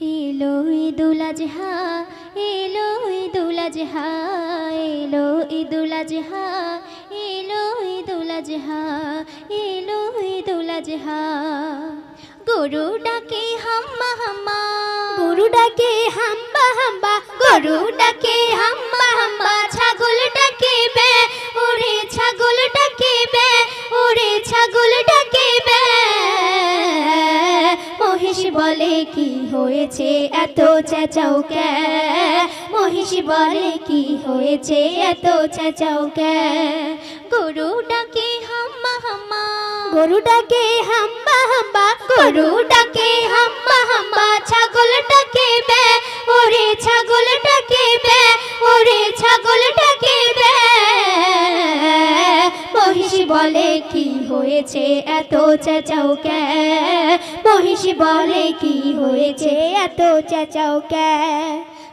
এলো ঈদুল আজহা, এলো ঈদুল আজহা, এলো ঈদুল আজহা, এলো ঈদুল আজহা, এলো ঈদুল আজহা। গরু ডাকে হাম্মা হাম্মা গরু ডাকে হাম্বা হাম্বা, গরু ডাকে হাম্বা হাম্বা। মহিষ বলে কি হয়েছে? এত চেঁচাও কে? মহিষ বলে কি হয়েছে? এত চেঁচাও কে? গরু ডাকে হাম্মা হাম্মা গরু ডাকে হাম্বা হাম্বা। গরু ডাকে হাম্বা হাম্বা। ছাগল ডাকে বে। ওরে ছাগল ডাকে বে। ওরে ছাগল ডাকে বলে কি হয়েছে? এত চেঁচাও কে? মহিষী বলে কি হয়েছে? এত চেঁচাও কে?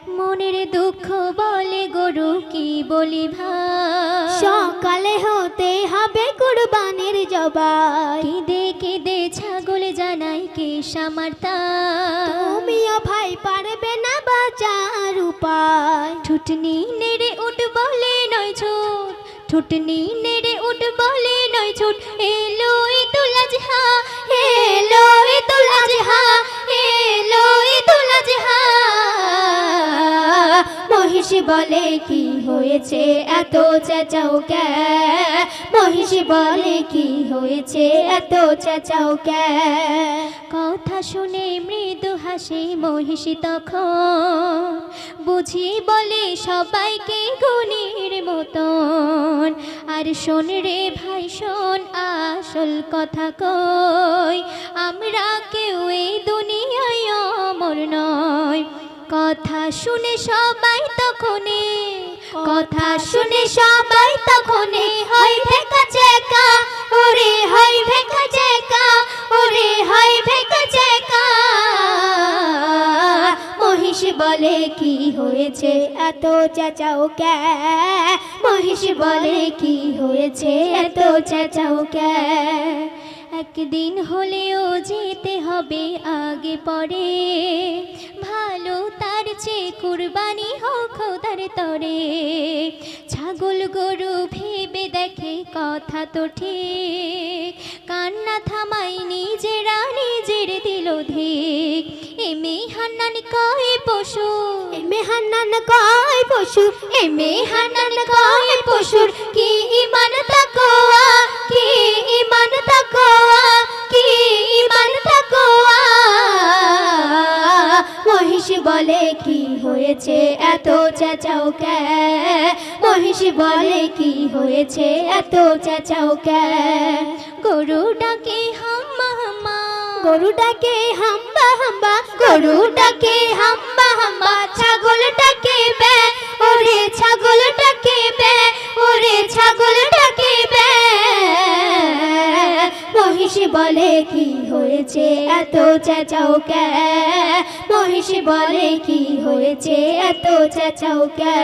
মনের দুঃখ বলে গরু কি বলি ভাই? সকালে হতে হবে কুরবানির জবাই। কেঁদে কেঁদে ছাগল জানাই কে সামার্তা তুমিও ভাই পারবে না বাঁচার উপায়। ঠুটনি নেড়ে উঠ বলে নয় ছোট। ঠুটনি নেড়ে বলে নয় ছোট এলো ঈদুল আজহা এলো মহিষী বলে, কি হয়েছে? এত চেঁচাও কে? মহিষী বলে, কি হয়েছে? এত চেঁচাও কে? কথা শুনে মৃদু হাসি মহিষী তখন। বুঝি বলে, সবাইকে গুণের মতন। আর শোন রে ভাই, শোন, আসল কথা কই। আমরা কেউ এই দুনিয়ায় অমর নয় কথা শুনে সবাই তখনে কথা শুনে সবাই তখনে হয় ভেকা চেকা ওরে, হয় ভেকা চেকা ওরে, হয় ভেকা চেকা মহিষ বলে, কি হয়েছে? এত চেঁচাও কে? মহিষ বলে, কি হয়েছে? এত চেঁচাও কে? একদিন হলেও যেতে হবে আগে পরে। ভালো তার চেয়ে কুরবানি হোক খোদার তরে। ছাগল গরু ভেবে দেখে কথা তো ঠিক। কান্না থামাই নিজেরা নিজের দিল ধিক এমে হান্নান কয় পশু? এমে হান্নান কয় পশু? এমে হান্নান কয় পশুর কি ইমান তাকোয়া হয়েছে? এত চেঁচাও কে? মহিষ বলে, কি হয়েছে? এত চেঁচাও কে? গরু ডাকে হাম্মা হাম্মা গরু ডাকে হাম্বা হাম্বা? গরু ডাকে কি হয়েছে? এত চেঁচাও কে? মহিষী বলে কি হয়েছে? এত চেঁচাও কে?